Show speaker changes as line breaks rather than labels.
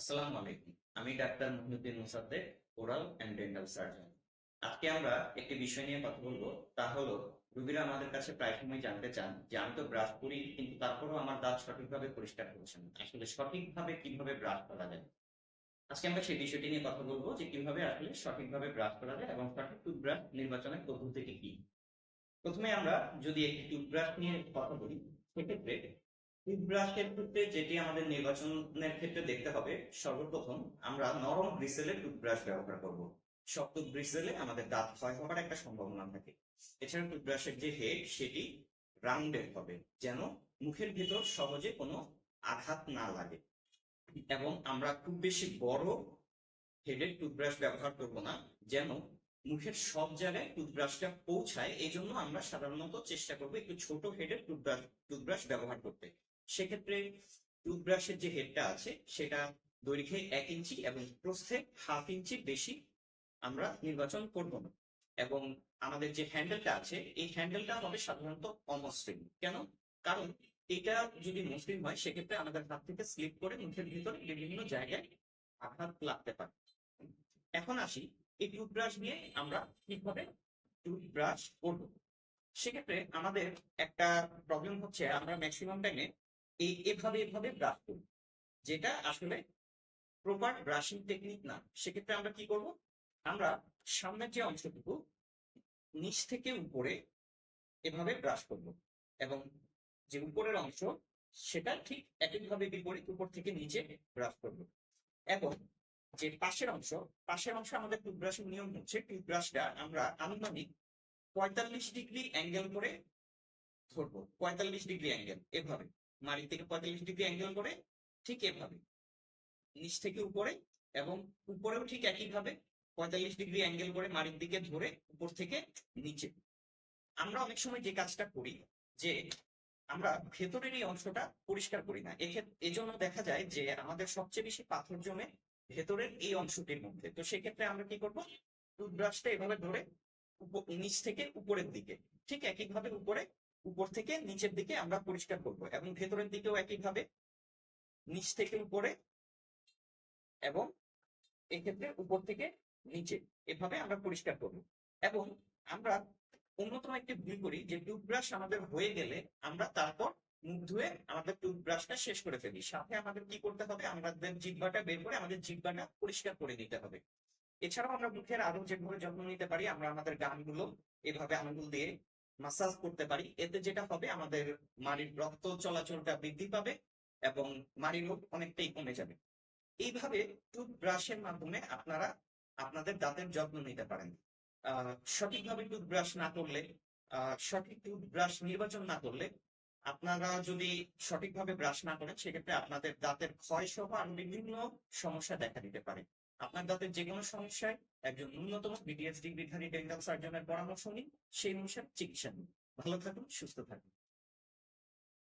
আসসালামু আলাইকুম। আমি doctor Mohiuddin Musaddek, oral and dental surgeon. আজকে আমরা একটি বিষয় নিয়ে কথা বলব, তা হলো, রোগীরা আমাদের কাছে প্রায় সময় জানতে চান যে, আমি তো ব্রাশ করি, কিন্তু তারপরেও আমার দাঁত সঠিকভাবে পরিষ্কার হচ্ছে না। আসলে সঠিকভাবে কীভাবে ব্রাশ করা যায়? আজকে আমরা সেই বিষয়টি নিয়ে কথা বলব যে, কীভাবে আসলে সঠিকভাবে ব্রাশ করা যায় এবং সঠিক টুথব্রাশ নির্বাচনের পদ্ধতিটি কি? প্রথমে আমরা যদি একটি টুথব্রাশ নিয়ে কথা বলি, সেক্ষেত্রে টুথব্রাশের ক্ষেত্রে যেটি আমাদের নির্বাচনের ক্ষেত্রে দেখতে হবে, সর্বপ্রথম আমরা নরম ব্রিসেলের টুথব্রাশ ব্যবহার করব। শক্ত ব্রিসেলে আমাদের দাঁত ক্ষয় হওয়ার একটা সম্ভাবনা থাকে। এছাড়া টুথব্রাশের যে হেড, সেটি রাউন্ডেড হবে, যেন মুখের ভিতর সহজে কোনো আঘাত না লাগে। এবং আমরা খুব বেশি বড় হেডের টুথব্রাশ ব্যবহার করব না, যেন মুখের সব জায়গায় টুথব্রাশটা পৌঁছায়। এই জন্য আমরা সাধারণত চেষ্টা করব একটু ছোট হেডের টুথব্রাশ টুথব্রাশ ব্যবহার করতে। সেক্ষেত্রে টুথব্রাশের যে হেডটা আছে, সেটা দৈর্ঘ্যে এক ইঞ্চি এবং প্রস্থে হাফ ইঞ্চি বেশি আমরা নির্বাচন করব না। এবং আমাদের যে হ্যান্ডেলটা আছে, এই হ্যান্ডেলটা হবে সাধারণত অমসৃণ। কেন? কারণ এটা যদি মসৃণ হয়, সেক্ষেত্রে আমাদের হাত থেকে স্লিপ করে মুখের ভিতরে বিভিন্ন জায়গায় আঘাত লাগতে পারে। এখন আসি, এই টুথব্রাশ নিয়ে আমরা কীভাবে টুথব্রাশ করব? সেক্ষেত্রে আমাদের একটা প্রবলেম হচ্ছে, আমরা ম্যাক্সিমাম টাইমে এই এভাবে এভাবে ব্রাশ করি, যেটা আসলে প্রপার ব্রাশিং টেকনিক না। সেক্ষেত্রে আমরা কি করব? আমরা সামনের যে অংশটুকু নিচ থেকে উপরে এভাবে ব্রাশ করব এবং যে উপরের অংশ, সেটা ঠিক একইভাবে বিপরীত উপর থেকে নিচে ব্রাশ করব এবং যে পাশের অংশ পাশের অংশ আমাদের টুথব্রাশের নিয়ম হচ্ছে টুথব্রাশটা আমরা আনুমানিক পঁয়তাল্লিশ ডিগ্রি অ্যাঙ্গেল করে ধরবো, পঁয়তাল্লিশ ডিগ্রি অ্যাঙ্গেল এভাবে। মাড়ি থেকে পঁয়তাল্লিশ ডিগ্রি অ্যাঙ্গেল করে ঠিক এভাবে, নিচ থেকে উপরে এবং উপরেও ঠিক একইভাবে পঁয়তাল্লিশ ডিগ্রি অ্যাঙ্গেল করে মাড়ির দিকে ধরে উপর থেকে নিচে। আমরা অনেক সময় যে কাজটা করি যে আমরা ভেতরের এই অংশটা পরিষ্কার করি না। এজন্য দেখা যায় যে আমাদের সবচেয়ে বেশি পাথর জমে ভেতরের এই অংশটির মধ্যে। তো সেক্ষেত্রে আমরা কি করব? টুথব্রাশটা এভাবে ধরে নিচ থেকে উপরের দিকে ঠিক একইভাবে উপরে উপর থেকে নিচের দিকে আমরা পরিষ্কার করব এবং ভেতরের দিকেও একইভাবে, নিচ থেকে উপরে এবং এক্ষেত্রে উপর থেকে নিচে এভাবে আমরা পরিষ্কার করব। এবং আমরা অন্যতম একটি ভুল করি যে টুথব্রাশ আমাদের হয়ে গেলে আমরা তারপর মুখ ধুয়ে আমাদের টুথব্রাশটা শেষ করে ফেলি। সাথে আমাদের কি করতে হবে? আমাদের জিহ্বাটা বের করে আমাদের জিহ্বাটা পরিষ্কার করে নিতে হবে। এছাড়াও আমরা মুখের আরও যেভাবে যত্ন নিতে পারি, আমরা আমাদের গানগুলো এভাবে আঙুল দিয়ে মাসাজ করতে পারি। এতে যেটা হবে, আমাদের মাড়ির রক্ত চলাচলটা বৃদ্ধি পাবে এবং মাড়ির রোগ অনেকটাই কমে যাবে। এইভাবে টুথব্রাশের মাধ্যমে আপনারা আপনাদের দাঁতের যত্ন নিতে পারেন। সঠিকভাবে টুথব্রাশ না করলে সঠিক টুথব্রাশ নির্বাচন না করলে আপনারা যদি সঠিকভাবে ব্রাশ না করেন, সেক্ষেত্রে আপনাদের দাঁতের ক্ষয় সহ আরও বিভিন্ন সমস্যা দেখা দিতে পারে। আপনার দাঁতের যে কোনো সমস্যায় একজন ন্যূনতম বিটিএস ডিগ্রিধারী ডেন্টাল সার্জনের পরামর্শ নিন, সেই অনুসারে চিকিৎসা নিন। ভালো থাকুন, সুস্থ থাকুন।